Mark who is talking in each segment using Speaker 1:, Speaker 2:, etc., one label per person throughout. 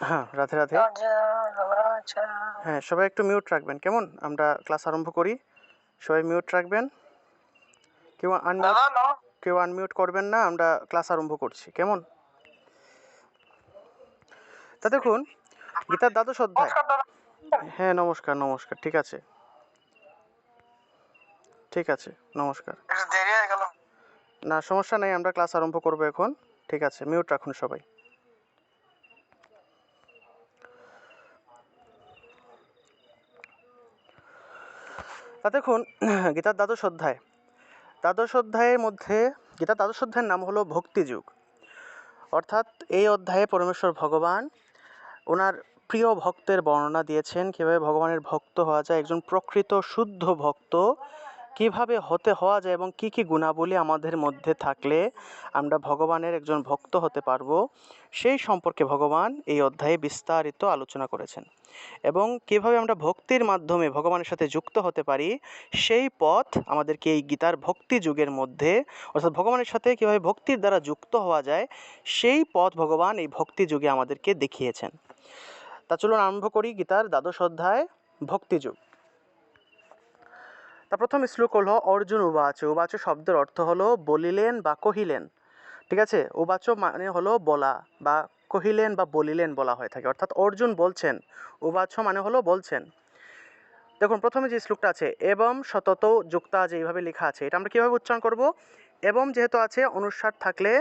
Speaker 1: হ্যাঁ রাধে রাধে। হ্যাঁ সবাই একটু মিউট রাখবেন কেমন? আমরা ক্লাস আরম্ভ করি। সবাই মিউট রাখবেন। কেউ আনমিউট কেউ আনমিউট করবেন না আমরা ক্লাস আরম্ভ করছি কেমন? তা দেখুন গীতার দ্বাদশ অধ্যায়। হ্যাঁ নমস্কার নমস্কার ঠিক আছে। ঠিক আছে নমস্কার।
Speaker 2: হয়ে গেল।
Speaker 1: না সমস্যা নেই আমরা ক্লাস আরম্ভ করব এখন। ঠিক আছে মিউট রাখুন সবাই। তা দেখুন, গীতার দ্বাদশ অধ্যায়। দ্বাদশ অধ্যায়ের মধ্যে, গীতার দ্বাদশ অধ্যায়ের নাম হলো ভক্তিযুগ অর্থাৎ এই অধ্যায়ে পরমেশ্বর ভগবান ওনার প্রিয় ভক্তের বর্ণনা দিয়েছেন, কীভাবে ভগবানের ভক্ত হওয়া যায়, একজন প্রকৃত শুদ্ধ ভক্ত কীভাবে হতে হওয়া যায় এবং কি কি গুণাবলী আমাদের মধ্যে থাকলে আমরা ভগবানের একজন ভক্ত হতে পারব, সেই সম্পর্কে ভগবান এই অধ্যায়ে বিস্তারিত আলোচনা করেছেন। এবং কীভাবে আমরা ভক্তির মাধ্যমে ভগবানের সাথে যুক্ত হতে পারি, সেই পথ আমাদেরকে এই গীতার ভক্তি যুগের মধ্যে, অর্থাৎ ভগবানের সাথে কীভাবে ভক্তির দ্বারা যুক্ত হওয়া যায়, সেই পথ ভগবান এই ভক্তি যুগে আমাদেরকে দেখিয়েছেন। তা চলুন আরম্ভ করি গীতার দ্বাদশ অধ্যায় ভক্তিযুগ তা প্রথম শ্লোক হলো, অর্জুন উবাচ। উবাচ শব্দের অর্থ হলো, বলিলেন বা কহিলেন। ঠিক আছে? উবাচ মানে হলো, বলা বা কহিলেন বা বলিলেন বলা হয়ে থাকে। অর্থাৎ অর্জুন বলছেন উবাচ মানে হলো বলছেন। দেখুন, প্রথমে যে শ্লোকটা আছে, এবং সতত যুক্তা যে এইভাবে লেখা আছে, এটা আমরা কীভাবে উচ্চারণ করব? এবং যেহেতু আছে অনুস্বার থাকলে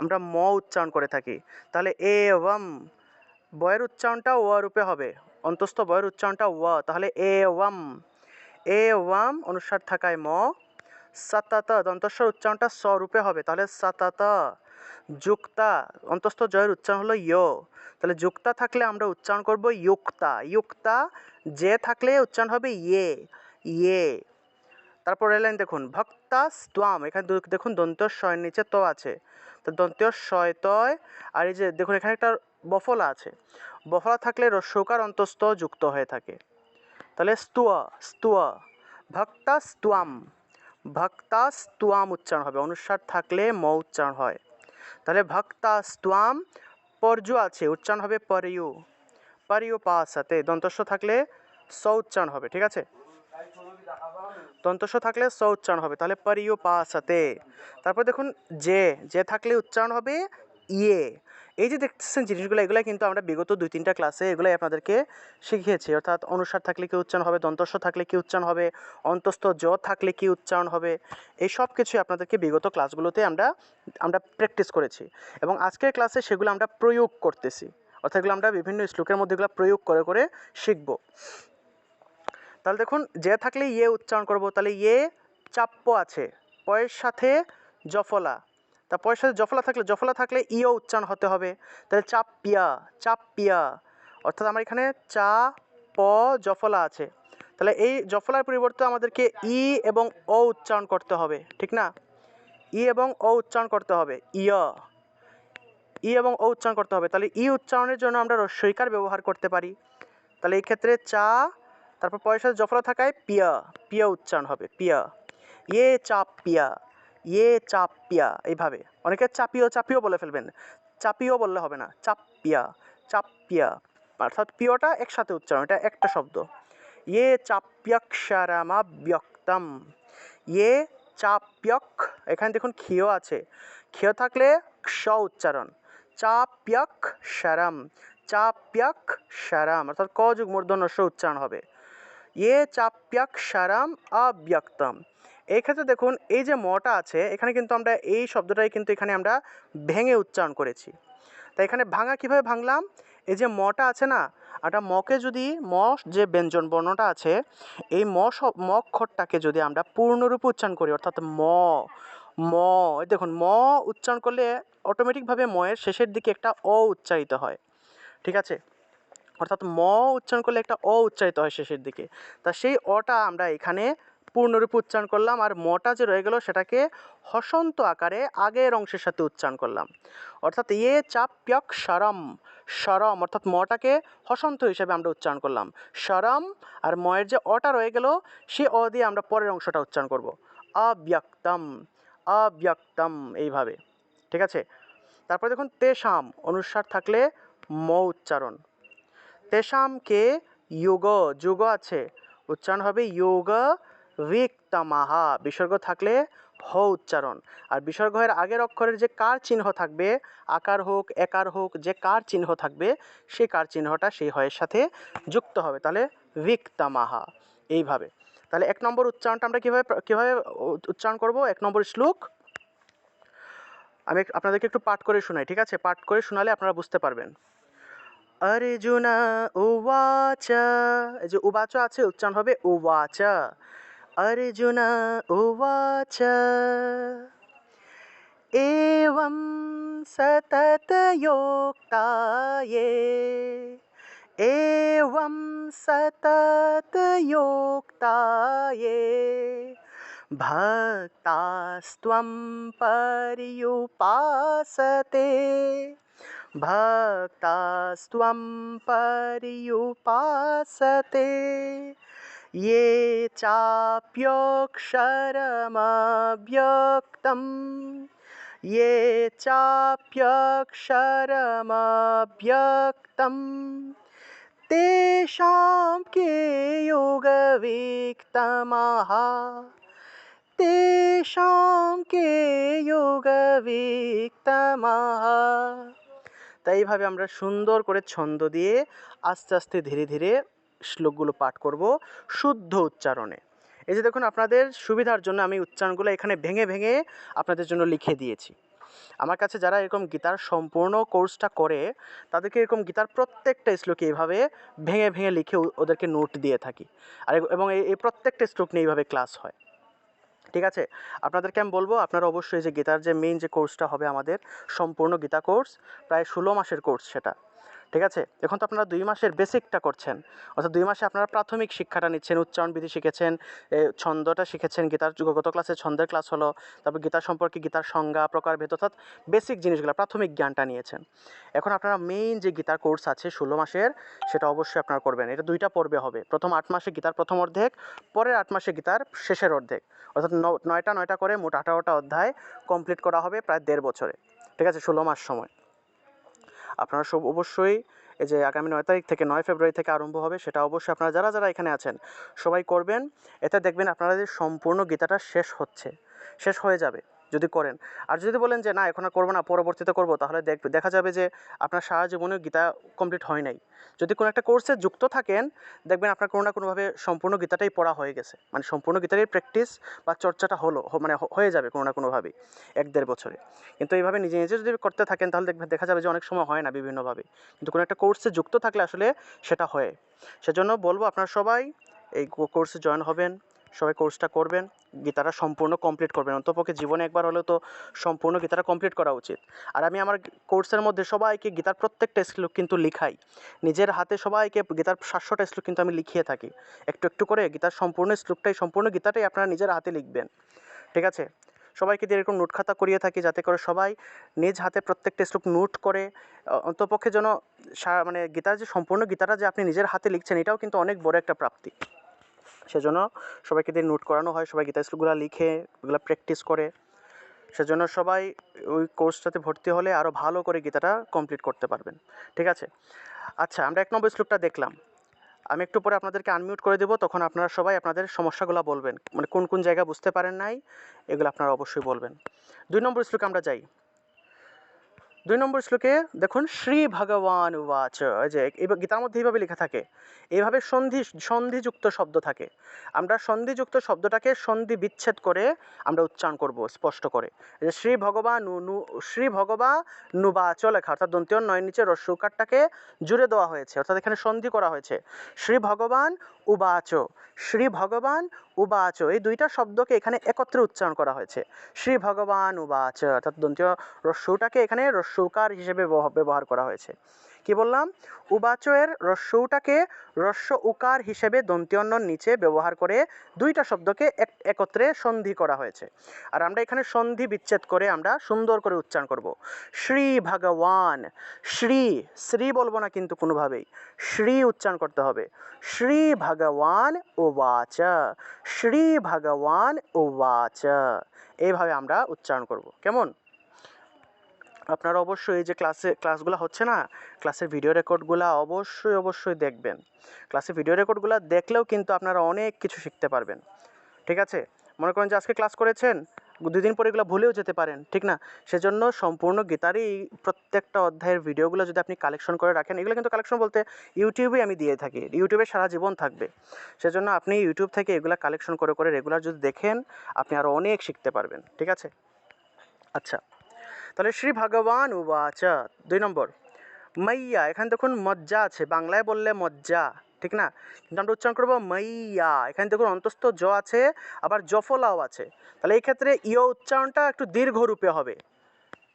Speaker 1: আমরা ম উচ্চারণ করে থাকি। তাহলে এবং বয়ের উচ্চারণটা ওয়া রূপে হবে। অন্তস্থ বয়ের উচ্চারণটা ওয়া তাহলে এ ওয়াম এ ওয়াম অনুসার থাকায় ম। সাতাত দন্তস্বর উচ্চারণটা স্বরূপে হবে। তাহলে সাতাত যুক্তা, অন্তস্থ জয়ের উচ্চারণ হলো ইয় তাহলে যুক্তা থাকলে আমরা উচ্চারণ করব ইয়ুক্তা। ইয়ুক্তা, যে থাকলে উচ্চারণ হবে ইয়ে ইয়ে। তারপর এলেন দেখুন, ভক্তা স্ত্বাম এখানে দেখুন দন্ত শয়ের নিচে ত আছে। তো দন্ত শয় তয়, আর এই যে দেখুন, এখানে একটা বফলা আছে। বফলা থাকলে রস্যকার অন্তস্থ যুক্ত হয়ে থাকে। তাহলে স্তুয়া স্তুয়া। ভক্তা স্তুয়াম। ভক্তা স্তুয়াম উচ্চারণ হবে। অনুস্বার থাকলে ম উচ্চারণ হয়। তাহলে ভক্তা স্তুয়াম পর্যু আছে, উচ্চারণ হবে পরিউ পরিউ পাশাতে দন্তস্ব থাকলে স উচ্চারণ হবে, ঠিক আছে? দন্তস্ব থাকলে স উচ্চারণ হবে, তাহলে পরিউ পাশাতে তারপর দেখুন, যে যে থাকলে উচ্চারণ হবে ইয়ে। এই যে দেখতেছেন জিনিসগুলো এগুলো কিন্তু আমরা বিগত দুই তিনটা ক্লাসে এগুলাই আপনাদেরকে শিখিয়েছি। অর্থাৎ অনুসার থাকলে কি উচ্চারণ হবে, দন্তস্ব থাকলে কি উচ্চারণ হবে, অন্তস্থ জ থাকলে কি উচ্চারণ হবে, এই সব কিছুই আপনাদেরকে বিগত ক্লাসগুলোতে আমরা আমরা প্র্যাকটিস করেছি। এবং আজকের ক্লাসে সেগুলো আমরা প্রয়োগ করতেছি। অর্থাৎ এগুলো আমরা বিভিন্ন শ্লোকের মধ্যে এগুলো প্রয়োগ করে করে শিখব। তাহলে দেখুন, যে থাকলে ইয়ে উচ্চারণ করব, তাহলে ইয়ে চাপ্য আছে, পয়ের সাথে জফলা তা পয়ের সাথে জফলা থাকলে জফলা থাকলে ইও উচ্চারণ হতে হবে। তাহলে চাপ পিয়া চাপ পিয়া অর্থাৎ আমার এখানে চা, প, জফলা আছে। তাহলে এই জফলার পরিবর্তে আমাদেরকে ই এবং অ উচ্চারণ করতে হবে, ঠিক না? ই এবং অ উচ্চারণ করতে হবে ইয় ই এবং অ উচ্চারণ করতে হবে, তাহলে ই উচ্চারণের জন্য আমরা রস্বইকার ব্যবহার করতে পারি। তাহলে এই ক্ষেত্রে চা, তারপর পয়সা জফলা থাকায় পিয়া পিয়া উচ্চারণ হবে, পিয়া। ইয়ে চাপ পিয়া ইয়ে চাপ পিয়া এইভাবে। অনেকে চাপিও চাপিও বলে ফেলবেন। চাপিও বললে হবে না, চাপিয়া চাপ্পিয়া অর্থাৎ পিওটা একসাথে উচ্চারণ, এটা একটা শব্দ। ইয়ে চাপ্যক্ষরামা ব্যক্তম ইয়ে চাপ্যক এখানে দেখুন ক্ষিয় আছে। ক্ষিয় থাকলে ক্ষ উচ্চারণ। চাপ্যক শরম চাপ্যক সারাম অর্থাৎ ক যুগ মূর্ধন্য উচ্চারণ হবে। ইয়ে চাপ্যক সারাম অব্যক্তম এই ক্ষেত্রে দেখুন, এই যে মটা আছে, এখানে কিন্তু আমরা এই শব্দটাই কিন্তু এখানে আমরা ভেঙে উচ্চারণ করেছি। তাই এখানে ভাঙা কীভাবে ভাঙলাম? এই যে মটা আছে না একটা মকে যদি ম যে ব্যঞ্জন বর্ণটা আছে, এই ম ম অক্ষরটাকে যদি আমরা পূর্ণরূপে উচ্চারণ করি, অর্থাৎ ম ম দেখুন, ম উচ্চারণ করলে অটোমেটিকভাবে ময়ের শেষের দিকে একটা অ উচ্চারিত হয়। ঠিক আছে? অর্থাৎ ম উচ্চারণ করলে একটা অ উচ্চারিত হয় শেষের দিকে। তা সেই অটা আমরা এখানে পূর্ণরূপে উচ্চারণ করলাম আর মটা যে রয়ে গেল সেটাকে হসন্ত আকারে আগের অংশের সাথে উচ্চারণ করলাম। অর্থাৎ ইয়ে চাপ্যক সরম সরম অর্থাৎ মটাকে হসন্ত হিসেবে আমরা উচ্চারণ করলাম। সরম আর ময়ের যে অটা রয়ে গেল, সে অ দিয়ে আমরা পরের অংশটা উচ্চারণ করব। অব্যক্তম অব্যক্তম এইভাবে, ঠিক আছে? তারপরে দেখুন তেষাম অনুসার থাকলে ম উচ্চারণ। তেষাম কে যোগ, যুগ আছে, উচ্চারণ হবে যোগ বিক্তমাহা বিসর্গ থাকলে হ উচ্চারণ। আর বিসর্গের আগের অক্ষরের যে কার চিহ্ন থাকবে, আকার হোক, একার হোক, যে কার চিহ্ন থাকবে, সেই কার চিহ্নটা সেই হয়ের সাথে যুক্ত হবে। তাহলে বিক্তামাহা এইভাবে। তাহলে এক নম্বর উচ্চারণটা আমরা কীভাবে কীভাবে উচ্চারণ করব? এক নম্বর শ্লোক। আমি আপনাদেরকে একটু পাঠ করে শোনাই, ঠিক আছে? পাঠ করে শোনালে আপনারা বুঝতে পারবেন। অর্জুন, উবাচ। এই যে উবাচ আছে, উচ্চারণ হবে উবাচ। अर्जुन उवाच। एवं सततयोक्ताये एवं सततयोक्ताये भक्तास्त्वं पर्युपासते। भक्तास्त्वं पर्युपासते। ये चाप्यक्षरमव्यक्तं ये चाप्यक्षरमव्यक्तं तेषां के योगविक्तमः তেষাং কে যোগবিক্তমঃ তাই এইভাবে আমরা সুন্দর করে ছন্দ দিয়ে আস্তে আস্তে ধীরে ধীরে শ্লোকগুলো পাঠ করব শুদ্ধ উচ্চারণে। এই যে দেখুন, আপনাদের সুবিধার জন্য আমি উচ্চারণগুলো এখানে ভেঙে ভেঙে আপনাদের জন্য লিখে দিয়েছি। আমার কাছে যারা এরকম গীতার সম্পূর্ণ কোর্সটা করে, তাদেরকে এরকম গীতার প্রত্যেকটা শ্লোকে এইভাবে ভেঙে ভেঙে লিখে ওদেরকে নোট দিয়ে থাকি। আর এবং এই প্রত্যেকটা শ্লোক নিয়ে এইভাবে ক্লাস হয়। ঠিক আছে? আপনাদেরকে আমি বলব, আপনারা অবশ্যই যে গীতার যে মেইন যে কোর্সটা হবে আমাদের, সম্পূর্ণ গীতা কোর্স প্রায় ষোলো মাসের কোর্স সেটা। ঠিক আছে? এখন তো আপনারা দুই মাসের বেসিকটা করছেন। অর্থাৎ দুই মাসে আপনারা প্রাথমিক শিক্ষাটা নিচ্ছেন, উচ্চারণ বিধি শিখেছেন ছন্দটা শিখেছেন, গীতার গত ক্লাসে ছন্দের ক্লাস হলো, তারপর গীতা সম্পর্কে গীতার সংজ্ঞা প্রকার প্রকারভেদ, অর্থাৎ বেসিক জিনিসগুলো, প্রাথমিক জ্ঞানটা নিয়েছেন। এখন আপনারা মেইন যে গীতার কোর্স আছে, ষোলো মাসের, সেটা অবশ্যই আপনারা করবেন। এটা দুইটা পর্বে হবে। প্রথম আট মাসে গীতার প্রথম অর্ধেক, পরের আট মাসে গীতার শেষের অর্ধেক। অর্থাৎ নয়টা নয়টা করে মোট আঠারোটা অধ্যায় কমপ্লিট করা হবে প্রায় দেড় বছরে। ঠিক আছে? ষোলো মাস সময়। আপনারা সব অবশ্যই এই যে আগামী নয় তারিখ থেকে, নয় ফেব্রুয়ারি থেকে আরম্ভ হবে, সেটা অবশ্যই আপনারা যারা যারা এখানে আছেন, সবাই করবেন। এতে দেখবেন আপনারা যে সম্পূর্ণ গীতাটা শেষ হচ্ছে, শেষ হয়ে যাবে। যদি করেন। আর যদি বলেন যে, না, এখন আর করব না, পরবর্তীতে করব তাহলে দেখ, দেখা যাবে যে, আপনার সারা জীবনে গীতা কমপ্লিট হয় নাই। যদি কোনো একটা কোর্সে যুক্ত থাকেন, দেখবেন আপনার কোনো না কোনোভাবে সম্পূর্ণ গীতাটাই পড়া হয়ে গেছে। মানে সম্পূর্ণ গীতারই প্র্যাকটিস বা চর্চাটা হলো মানে হয়ে যাবে কোনো না কোনোভাবেই এক দেড় বছরে। কিন্তু এইভাবে নিজে নিজে যদি করতে থাকেন, তাহলে দেখবেন, দেখা যাবে যে, অনেক সময় হয় না বিভিন্নভাবে। কিন্তু কোনো একটা কোর্সে যুক্ত থাকলে আসলে সেটা হয়। সেজন্য বলব আপনারা সবাই এই কোর্সে জয়েন হবেন। সবাই কোর্সটা করবেন গীতাটা সম্পূর্ণ কমপ্লিট করবেন। অন্তপক্ষে জীবনে একবার হলেও তো সম্পূর্ণ গীতাটা কমপ্লিট করা উচিত। আর আমি আমার কোর্সের মধ্যে সবাইকে গীতার প্রত্যেকটা শ্লোক কিন্তু লিখাই। নিজের হাতে সবাইকে গীতার সাতশোটা শ্লোক কিন্তু আমি লিখিয়ে থাকি। একটু একটু করে গীতার সম্পূর্ণ শ্লোকটাই সম্পূর্ণ গীতাটাই আপনারা নিজের হাতে লিখবেন। ঠিক আছে? সবাইকে দিয়ে এরকম নোট খাতা করিয়ে থাকি যাতে করে সবাই নিজ হাতে প্রত্যেকটা শ্লোক নোট করে অন্তপক্ষে যেন মানে গীতার যে, সম্পূর্ণ গীতাটা যে আপনি নিজের হাতে লিখছেন, এটাও কিন্তু অনেক বড় একটা প্রাপ্তি। সেজন্য সবাইকে দিয়ে নোট করানো হয়, সবাই গীতা শ্লোকগুলো লিখে ওগুলো প্র্যাকটিস করে। সেজন্য সবাই ওই কোর্সটাতে ভর্তি হলে আরও ভালো করে গীতাটা কমপ্লিট করতে পারবেন। ঠিক আছে? আচ্ছা আমরা এক নম্বর শ্লোকটা দেখলাম। আমি একটু পরে আপনাদেরকে আনমিউট করে দেবো, তখন আপনারা সবাই আপনাদের সমস্যাগুলো বলবেন। মানে কোন কোন জায়গা বুঝতে পারেন নাই, এগুলো আপনারা অবশ্যই বলবেন। দুই নম্বর শ্লোকে আমরা যাই। দুই নম্বর শ্লোকে দেখুন, শ্রী ভগবান উবাচ যে গীতার মধ্যে এইভাবে লেখা থাকে এইভাবে সন্ধি সন্ধিযুক্ত শব্দ থাকে। আমরা সন্ধিযুক্ত শব্দটাকে সন্ধি বিচ্ছেদ করে আমরা উচ্চারণ করব, স্পষ্ট করে। যে শ্রী ভগবান নু শ্রী ভগবা নুবাচ লেখা, অর্থাৎ দন্তীয় নয় নিচে রস্যকারটাকে জুড়ে দেওয়া হয়েছে, অর্থাৎ এখানে সন্ধি করা হয়েছে। শ্রী ভগবান উবাচ। শ্রী ভগবান উবাচ। এই দুইটা শব্দকে এখানে একত্রে উচ্চারণ করা হয়েছে। শ্রী ভগবান উবাচ। অর্থাৎ দন্তীয় রস্যটাকে এখানে রস্যুকার হিসেবে ব্যবহার- করা হয়েছে। কি বললাম? উবাচয়ের এর রস্যটাকে রস্য উকার হিসেবে দন্ত্যন্যর নিচে ব্যবহার করে দুইটা শব্দকে এক, একত্রে সন্ধি করা হয়েছে। আর আমরা এখানে সন্ধি বিচ্ছেদ করে আমরা সুন্দর করে উচ্চারণ করব। শ্রী ভগবান, শ্রী শ্রী বলব না কিন্তু কোনোভাবেই, শ্রী উচ্চারণ করতে হবে। শ্রী ভগবান উবাচ, শ্রী ভগবান উবাচ। এইভাবে আমরা উচ্চারণ করব। কেমন? আপনারা অবশ্যই যে ক্লাসে ক্লাসগুলো হচ্ছে না ক্লাসের ভিডিও রেকর্ডগুলো অবশ্যই অবশ্যই দেখবেন। ক্লাসে ভিডিও রেকর্ডগুলো দেখলেও কিন্তু আপনারা অনেক কিছু শিখতে পারবেন। ঠিক আছে? মনে করেন যে আজকে ক্লাস করেছেন, দুদিন পরে এগুলো ভুলেও যেতে পারেন, ঠিক না? সেজন্য সম্পূর্ণ গীতারই প্রত্যেকটা অধ্যায়ের ভিডিওগুলো যদি আপনি কালেকশন করে রাখেন, এগুলো কিন্তু কালেকশন বলতে ইউটিউবে আমি দিয়ে থাকি ইউটিউবে সারা জীবন থাকবে। সেজন্য আপনি ইউটিউব থেকে এগুলো কালেকশন করে করে রেগুলার যদি দেখেন, আপনি আরও অনেক শিখতে পারবেন, ঠিক আছে? আচ্ছা। তাহলে শ্রী ভগবান উবাচ। দুই নম্বর। মাইয়া, এখানে দেখুন মজ্জা আছে, বাংলায় বললে মজ্জা, ঠিক না? কিন্তু আমরা উচ্চারণ করব মাইয়া, এখানে দেখুন অন্তস্থ জ আছে, আবার জফলাও আছে। তাহলে এই ক্ষেত্রে ইয় উচ্চারণটা একটু দীর্ঘ রূপে হবে।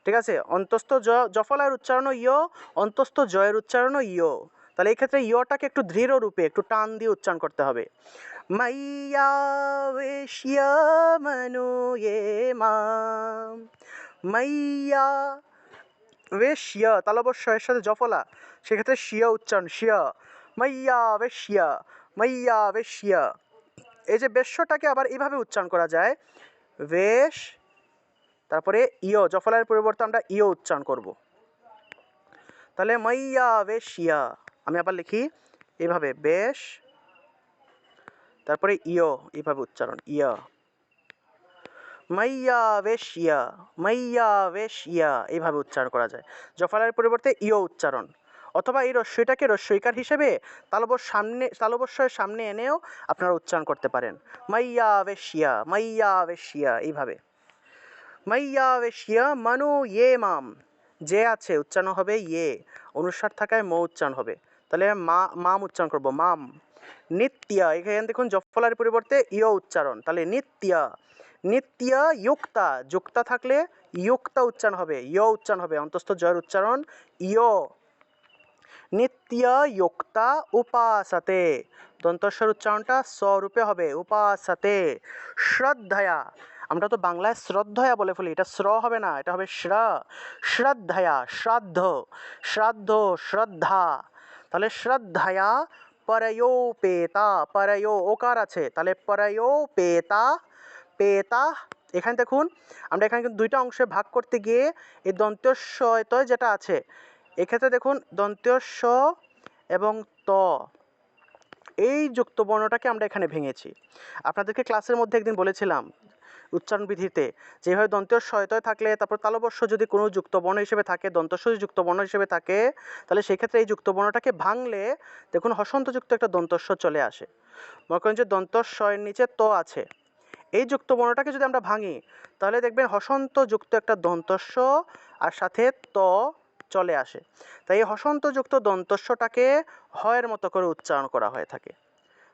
Speaker 1: ঠিক আছে? অন্তস্থ জ, জফলার উচ্চারণও ইয়, অন্তস্থ জয়ের উচ্চারণও ইয়। তাহলে এই ক্ষেত্রে ইয়টাকে একটু দৃঢ় রূপে একটু টান দিয়ে উচ্চারণ করতে হবে। মাইয়া, বেশিয় মনো মাম। মাইয়া। বেশিয়া তাহলে অবশ্য এর সাথে জফলা। সেক্ষেত্রে শিয়া উচ্চারণ, শিয়া। মাইয়া বেশিয়া মাইয়া বেশিয়া এই যে বেশ্যটাকে আবার এইভাবে উচ্চারণ করা যায়। বেশ, তারপরে ইয়, জফলার পরিবর্তে আমরা ইয় উচ্চারণ করব। তাহলে মাইয়া বেশিয়া আমি আবার লিখি এভাবে, বেশ। তারপরে ইয় এইভাবে উচ্চারণ, ইয়া। মাইয়া বেশিয়া মাইয়া বেশিয়া এইভাবে উচ্চারণ করা যায়। জফলার পরিবর্তে ইয় উচ্চারণ। অথবা এই রস্যইটাকে রস্যইকার হিসেবে তালবর সামনে তালবস্যের সামনে এনেও আপনারা উচ্চারণ করতে পারেন। মাইয়া বেশিয়া মাইয়া বেশিয়া, এইভাবে। মাইয়া বেশিয়া মানু ইয়ে মাম, যে আছে উচ্চারণ হবে ইয়ে অনুসার থাকায় ম উচ্চারণ হবে। তাহলে মা, মাম উচ্চারণ করব, মাম। নিত্যা এখানে দেখুন জফলার পরিবর্তে ইয় উচ্চারণ। তাহলে নিত্যা নিত্য যুক্তা যুক্তা থাকলে যুক্তা উচ্চারণ হবে, ইয় উচ্চারণ হবে, অন্তস্থ জয়ের উচ্চারণ ইয়। নিত্য যুক্তা উপাসতে, দন্তস্বর উচ্চারণটা স্বরূপে হবে, উপাসতে। শ্রদ্ধয়া, আমরা তো বাংলায় শ্রদ্ধয়া বলে ফেলি, এটা শ্র হবে না, এটা হবে শ্র। শ্রদ্ধয়া, শ্রাদ্ধ শ্রাদ্ধ, শ্রদ্ধা। তাহলে শ্রদ্ধয়া পরয়োপেতা পরয়ো ওকার আছে, তাহলে পরয়োপেতা পেতা, এখানে দেখুন, আমরা এখানে কিন্তু দুইটা অংশে ভাগ করতে গিয়ে এই দন্ত্যস্বয়তয় যেটা আছে, এক্ষেত্রে দেখুন, দন্ত্যস্ব এবং ত, এই যুক্ত বর্ণটাকে আমরা এখানে ভেঙেছি। আপনাদেরকে ক্লাসের মধ্যে একদিন বলেছিলাম উচ্চারণ বিধিতে যেভাবে দন্তীয় শয়তয় থাকলে, তারপর তালবর্ষ যদি কোনো যুক্ত বর্ণ হিসেবে থাকে দন্তস্ব যদি যুক্ত বর্ণ হিসেবে থাকে, তাহলে সেক্ষেত্রে এই যুক্ত বর্ণটাকে ভাঙলে দেখুন, হসন্তযুক্ত একটা দন্তস্ব চলে আসে। মনে করেন যে দন্তস্বয়ের নিচে ত আছে। এই যুক্ত বর্ণটাকে যদি আমরা ভাঙি, তাহলে দেখবেন হসন্ত যুক্ত একটা দন্তস্ব আর সাথে ত চলে আসে। তাই এই হসন্তযুক্ত দন্তস্বটাকে হয়ের মতো করে উচ্চারণ করা হয়ে থাকে।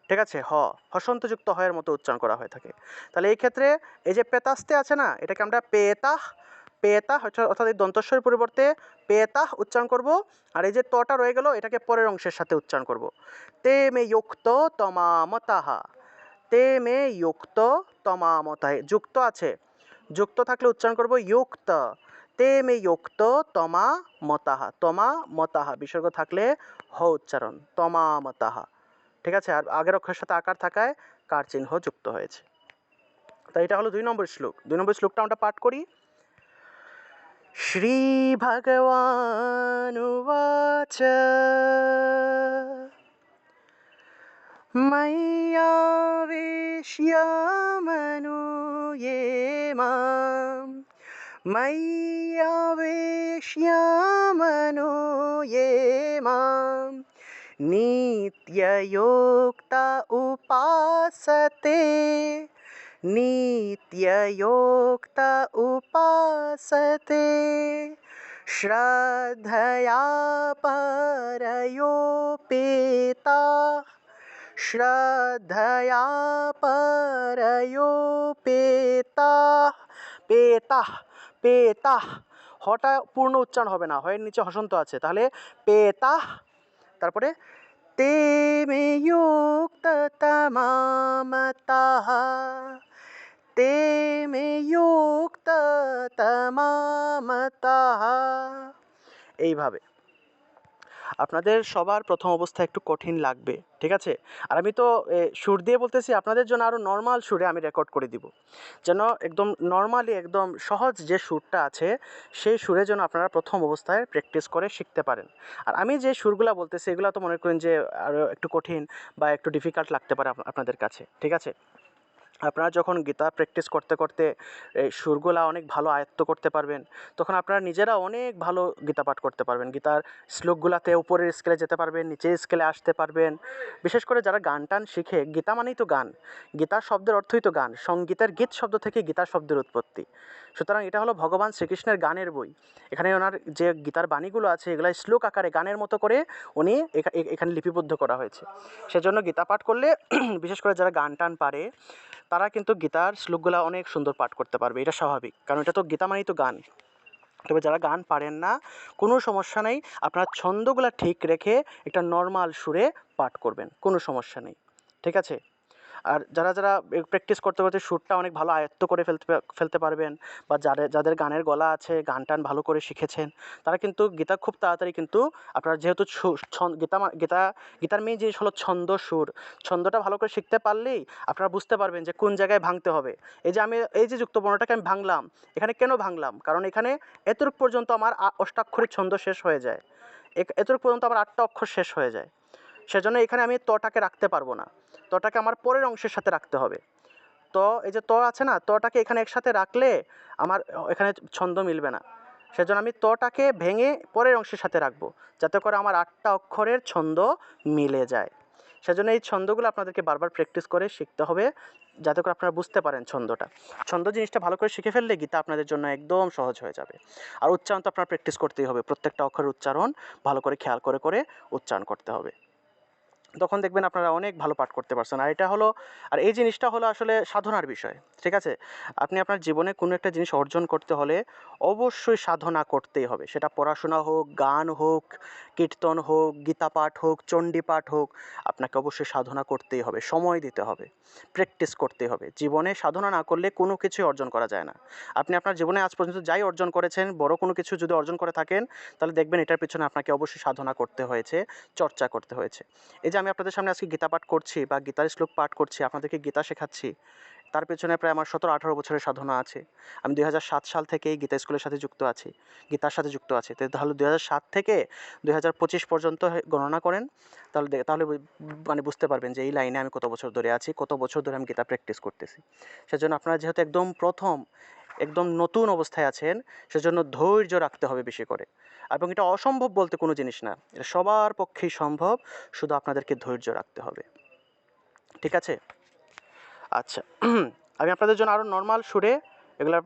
Speaker 1: ঠিক আছে? হ হসন্তযুক্ত হয়ের মতো উচ্চারণ করা হয়ে থাকে। তাহলে এই ক্ষেত্রে এই যে পেতাস্তে আছে না, এটাকে আমরা পেতাহ পেতাহ অর্থাৎ এই দন্তস্বরের পরিবর্তে পেতাহ উচ্চারণ করব আর এই যে তটা রয়ে গেল, এটাকে পরের অংশের সাথে উচ্চারণ করব। তে মে যুক্ত তমামতাহা। তে মে যুক্ত তমামতাহে যুক্ত আছে। যুক্ত থাকলে উচ্চারণ করব যুক্ত তে মে যুক্ত তমা মতাহা। তমা মতাহা। বিসর্গ থাকলে হ উচ্চারণ। তমা মতাহা। ঠিক আছে? আর আগের অক্ষরের সাথে আকার থাকায় কার চিহ্ন যুক্ত হয়েছে। তাই এটা হলো দুই নম্বর শ্লোক। দুই নম্বর শ্লোকটা আমরা পাঠ করি। শ্রী ভগবান मय्यावेश्य मनो ये मां मय्यावेश्य मनो ये मां नित्ययोक्ता उपासते। नित्ययोक्ता उपासते। श्रद्धया परयोपेता শ্রদ্ধয়া পরয়োপেতা পেতা পেতা হটা পূর্ণ উচ্চারণ হবে না, হয়ের নিচে হসন্ত আছে। তাহলে পেতা তারপরে তে মে যুক্ত তমামতাহ। তে এইভাবে। আপনাদের সবার প্রথম অবস্থায় একটু কঠিন লাগবে, ঠিক আছে? আর আমি তো সুর দিয়ে বলতেছি, আপনাদের জন্য আরও নর্মাল সুরে আমি রেকর্ড করে দিব। যেন একদম নর্মালি একদম সহজ যে সুরটা আছে, সেই সুরে যেন আপনারা প্রথম অবস্থায় প্র্যাকটিস করে শিখতে পারেন। আর আমি যে সুরগুলো বলতেছি, এগুলো তো মনে করেন যে আরও একটু কঠিন বা একটু ডিফিকাল্ট লাগতে পারে আপনাদের কাছে, ঠিক আছে? আপনারা যখন গীতা প্র্যাকটিস করতে করতে, এই সুরগুলা অনেক ভালো আয়ত্ত করতে পারবেন, তখন আপনারা নিজেরা অনেক ভালো গীতা পাঠ করতে পারবেন। গীতার শ্লোকগুলাতে উপরের স্কেলে যেতে পারবেন, নিচের স্কেলে আসতে পারবেন। বিশেষ করে যারা গান টান শিখে গীতা মানেই তো গান। গীতা শব্দের অর্থই তো গান। সঙ্গীতের গীত শব্দ থেকে গীতা শব্দের উৎপত্তি। সুতরাং এটা হলো ভগবান শ্রীকৃষ্ণের গানের বই। এখানে ওনার যে গীতার বাণীগুলো আছে এগুলো শ্লোক আকারে গানের মতো করে উনি এখানে লিপিবদ্ধ করা হয়েছে। সেজন্য গীতা পাঠ করলে বিশেষ করে যারা গান টান পারে তারা কিন্তু গীতার শ্লোকগুলো অনেক সুন্দর পাঠ করতে পারবে, এটা স্বাভাবিক। কারণ এটা তো গীতা মানেই তো গান। তবে যারা গান পারেন না, কোনো সমস্যা নেই, আপনার ছন্দগুলো ঠিক রেখে একটা নর্মাল সুরে পাঠ করবেন, কোনো সমস্যা নেই। ঠিক আছে? আর যারা যারা প্র্যাকটিস করতে করতে সুরটা অনেক ভালো আয়ত্ত করে ফেলতে ফেলতে পারবেন। বা যাদের যাদের গানের গলা আছে, গান টান ভালো করে শিখেছেন, তারা কিন্তু গীতা খুব তাড়াতাড়ি কিন্তু আপনার যেহেতু গীতা গীতা, গীতার মেয়ে জিনিস হলো ছন্দ, সুর। ছন্দটা ভালো করে শিখতে পারলেই আপনারা বুঝতে পারবেন যে কোন জায়গায় ভাঙতে হবে। এই যে আমি, এই যে যুক্ত বর্ণটাকে আমি ভাঙলাম, এখানে কেন ভাঙলাম? কারণ এখানে এতটুক পর্যন্ত আমার অষ্টাক্ষরিক ছন্দ শেষ হয়ে যায়। এতটুক পর্যন্ত আমার আটটা অক্ষর শেষ হয়ে যায়। সেজন্য এখানে আমি তটাকে রাখতে পারব না। তটাকে আমার পরের অংশের সাথে রাখতে হবে। ত, এই যে ত আছে না, তটাকে এখানে একসাথে রাখলে আমার, এখানে ছন্দ মিলবে না। সেজন্য আমি তটাকে ভেঙে পরের অংশের সাথে রাখব, যাতে করে আমার আটটা অক্ষরের ছন্দ মিলে যায়। সেজন্য এই ছন্দগুলো আপনাদেরকে বারবার প্র্যাকটিস করে শিখতে হবে, যাতে করে আপনারা বুঝতে পারেন ছন্দটা। ছন্দ জিনিসটা ভালো করে শিখে ফেললে গীতা আপনাদের জন্য একদম সহজ হয়ে যাবে। আর উচ্চারণ তো আপনার প্র্যাকটিস করতেই হবে, প্রত্যেকটা অক্ষরের উচ্চারণ ভালো করে খেয়াল করে করে উচ্চারণ করতে হবে। তখন দেখবেন আপনারা অনেক ভালো পাঠ করতে পারছেন। আর এটা হলো, আর এই জিনিসটা হলো আসলে সাধনার বিষয়, ঠিক আছে? আপনি আপনার জীবনে কোনো একটা জিনিস অর্জন করতে হলে অবশ্যই সাধনা করতেই হবে। সেটা পড়াশোনা হোক, গান হোক, কীর্তন হোক, গীতা পাঠ হোক, চণ্ডী পাঠ হোক, আপনাকে অবশ্যই সাধনা করতেই হবে, সময় দিতে হবে, প্র্যাকটিস করতে হবে। জীবনে সাধনা না করলে কোনো কিছুই অর্জন করা যায় না। আপনি আপনার জীবনে আজ পর্যন্ত যাই অর্জন করেছেন, বড় কোনো কিছু যদি অর্জন করে থাকেন, তাহলে দেখবেন এটার পিছনে আপনাকে অবশ্যই সাধনা করতে হয়েছে, চর্চা করতে হয়েছে। এই যে আমি আপনাদের সামনে আজকে গীতা পাঠ করছি বা গীতার শ্লোক পাঠ করছি, আপনাদেরকে গীতা শেখাচ্ছি। তার পেছনে প্রায় আমার সতেরো আঠারো বছরের সাধনা আছে। আমি দুই হাজার সাত সাল থেকেই গীতা স্কুলের সাথে যুক্ত আছি, গীতার সাথে যুক্ত আছি। তাহলে দুই হাজার সাত থেকে দুই হাজার পঁচিশ পর্যন্ত গণনা করেন, তাহলে তাহলে মানে বুঝতে পারবেন যে এই লাইনে আমি কত বছর ধরে আছি, কত বছর ধরে আমি গীতা প্র্যাকটিস করতেছি। সেজন্য আপনারা যেহেতু একদম প্রথম একদম নতুন অবস্থায় আছেন, সেজন্য ধৈর্য রাখতে হবে বেশি করে। এবং এটা অসম্ভব বলতে কোনো জিনিস না। এটা সবার পক্ষেই সম্ভব, শুধু আপনাদেরকে ধৈর্য রাখতে হবে। ঠিক আছে? আচ্ছা আমি আপনাদের জন্য আরও নর্মাল সুরে এগুলো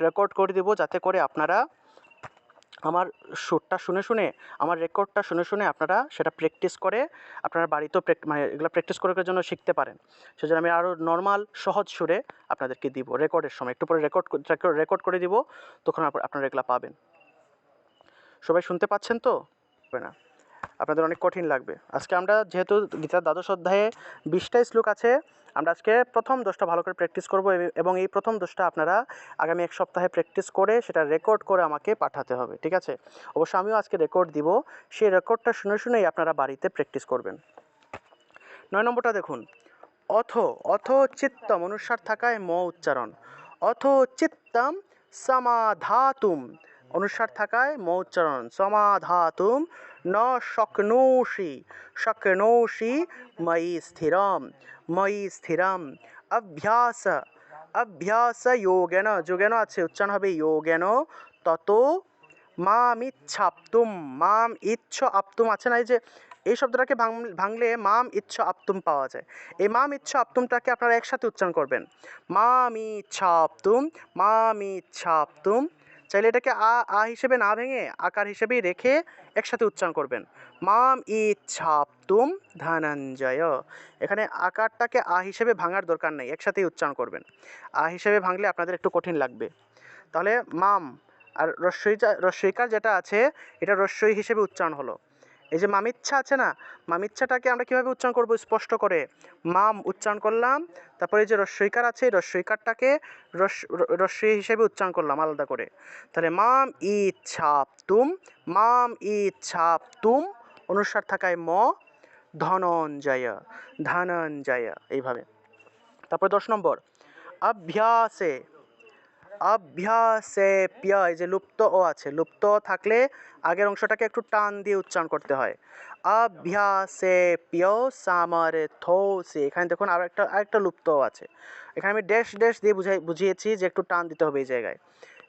Speaker 1: রেকর্ড করে দেবো, যাতে করে আপনারা আমার সুরটা শুনে শুনে, আমার রেকর্ডটা শুনে শুনে আপনারা সেটা প্র্যাকটিস করে আপনারা বাড়িতেও মানে এগুলো প্র্যাকটিস করার জন্য শিখতে পারেন। সেজন্য আমি আরও নর্মাল, সহজ সুরে আপনাদেরকে দিব রেকর্ডের সময়। একটু পরে রেকর্ড রেকর্ড করে দিব, তখন আপনারা এগুলো পাবেন। সবাই শুনতে পাচ্ছেন তো? না। আপনাদের অনেক কঠিন লাগবে। আজকে আমরা যেহেতু গীতার দ্বাদশ অধ্যায়ে বিশটাই শ্লোক আছে, আমরা আজকে প্রথম দশটা ভালো করে প্র্যাকটিস করব এবং এই প্রথম দশটা আপনারা আগামী এক সপ্তাহে প্র্যাকটিস করে সেটা রেকর্ড করে আমাকে পাঠাতে হবে, ঠিক আছে? অবশ্য আমিও আজকে রেকর্ড দিব সেই রেকর্ডটা শুনে শুনেই আপনারা বাড়িতে প্র্যাকটিস করবেন। নয় নম্বরটা দেখুন, অথ অথ চিত্তম অনুসার থাকায় ম উচ্চারণ, অথ চিত্তম সমাধাতুম অনুসার থাকায় ম উচ্চারণ, সমাধাতুম ন শক্নোষি শক্নোষি ময়ি স্থিরম ময়ি স্থিরম অভ্যাস অভ্যাস যোগেন যোগেন আছে উচ্চারণ হবে যোগেন তত মাম ইচ্ছাপ্তুম মাম ইচ্ছ আপ্তুম আছে না এই যে এই শব্দটাকে ভাঙ- ভাঙলে মাম ইচ্ছ আপ্তুম পাওয়া যায় এই মাম ইচ্ছ আপ্তুমটাকে আপনারা একসাথে উচ্চারণ করবেন মাম ইচ্ছাপ্তুম মাম ইচ্ছাপ্তুম চাইলে এটাকে আ আ হিসেবে না ভেঙে আকার হিসেবেই রেখে একসাথে উচ্চারণ করবেন। মাম ই ছাপ তুম ধনঞ্জয়। এখানে আকারটাকে আ হিসেবে ভাঙার দরকার নেই, একসাথেই উচ্চারণ করবেন। আ হিসেবে ভাঙলে আপনাদের একটু কঠিন লাগবে। তাহলে মাম আর রস্যই রস্যইকার যেটা আছে, এটা রস্যই হিসেবে উচ্চারণ হলো। এই যে মামিচ্ছা আছে না, মামিচ্ছাটাকে আমরা কীভাবে উচ্চারণ করব স্পষ্ট করে? মাম উচ্চারণ করলাম, তারপরে যে রস্যইকার আছে, এই রস্যইকারটাকে রস- র- রস্যই হিসেবে উচ্চারণ করলাম আলাদা করে। তাহলে মাম ই ছাপ তুম, মাম ই ছাপ তুম অনুস্বার থাকায় ম, ধনঞ্জয় ধনঞ্জয়, এইভাবে। তারপরে দশ নম্বর অভ্যাসে অভ্যাসে প্য এই যে লুপ্ত ও আছে, লুপ্ত থাকলে আগের অংশটাকে একটু টান দিয়ে উচ্চারণ করতে হয়। অভ্যাসে প্য সামর্থ্যসে, এখানে দেখুন আর একটা, আরেকটা লুপ্ত আছে। এখানে আমি ড্যাশ ড্যাশ দিয়ে বুঝাই, বুঝিয়েছি যে একটু টান দিতে হবে এই জায়গায়।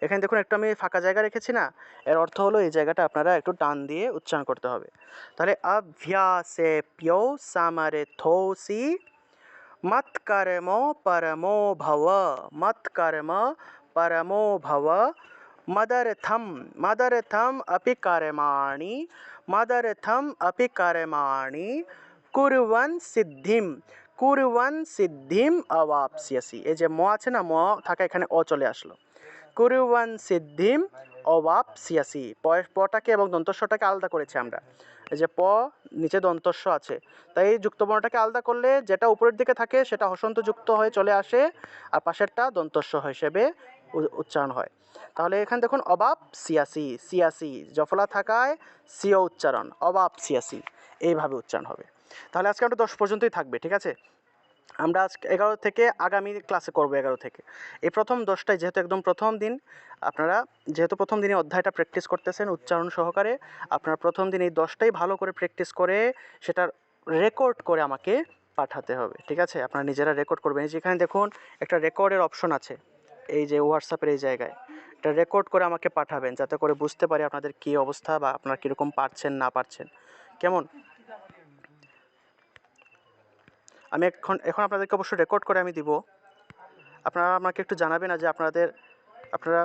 Speaker 1: এখানে দেখুন একটু আমি ফাঁকা জায়গা রেখেছি না, এর অর্থ হলো এই জায়গাটা আপনারা একটু টান দিয়ে উচ্চারণ করতে হবে। তাহলে অভ্যাসে প্য সামর্থ্যসি, মৎকর্ম, পরমো ভव মৎকর্ম পরমো ভব मदर्थं मदर्थम् अपि कर्माणि, मदर्थम् अपि कर्माणि। কুরওয়ান সিদ্ধিম কুরুবন সিদ্ধিম অবাপসিয়াসি এই যে ম আছে না, ম থাকা এখানে অ চলে আসলো। কুরুবন সিদ্ধিম অবাপসিয়াসি। পটাকে এবং দন্তস্বটাকে আলাদা করেছি আমরা। এই যে প, নিচে দন্তস্ব আছে। তাই এই যুক্তবর্ণটাকে আলাদা করলে যেটা উপরের দিকে থাকে সেটা হসন্তযুক্ত হয়ে চলে আসে, আর পাশেরটা দন্তস্ব হিসেবে উচ্চারণ হয়। তাহলে এখানে দেখুন, অবাব সিয়াসি সিয়াসি, জফলা থাকায় সিও উচ্চারণ, অবাব সিয়াসি, এইভাবে উচ্চারণ হবে। তাহলে আজকে আমরা দশ পর্যন্তই থাকবে, ঠিক আছে? আমরা আজকে এগারো থেকে আগামী ক্লাসে করব এগারো থেকে। এই প্রথম দশটায় যেহেতু একদম প্রথম দিন, আপনারা যেহেতু প্রথম দিনে অধ্যায়টা প্র্যাকটিস করতেছেন উচ্চারণ সহকারে, আপনারা প্রথম দিন এই দশটাই ভালো করে প্র্যাকটিস করে সেটার রেকর্ড করে আমাকে পাঠাতে হবে, ঠিক আছে? আপনারা নিজেরা রেকর্ড করবেন। যেখানে দেখুন, একটা রেকর্ডের অপশন আছে। এই যে হোয়াটসঅ্যাপের এই জায়গায়, এটা রেকর্ড করে আমাকে পাঠাবেন যাতে করে বুঝতে পারি আপনাদের কী অবস্থা বা আপনারা কীরকম পারছেন, না পারছেন। কেমন? আমি এখন এখন আপনাদেরকে অবশ্যই রেকর্ড করে আমি দিব। আপনারা আমাকে একটু জানাবেন না যে আপনাদের, আপনারা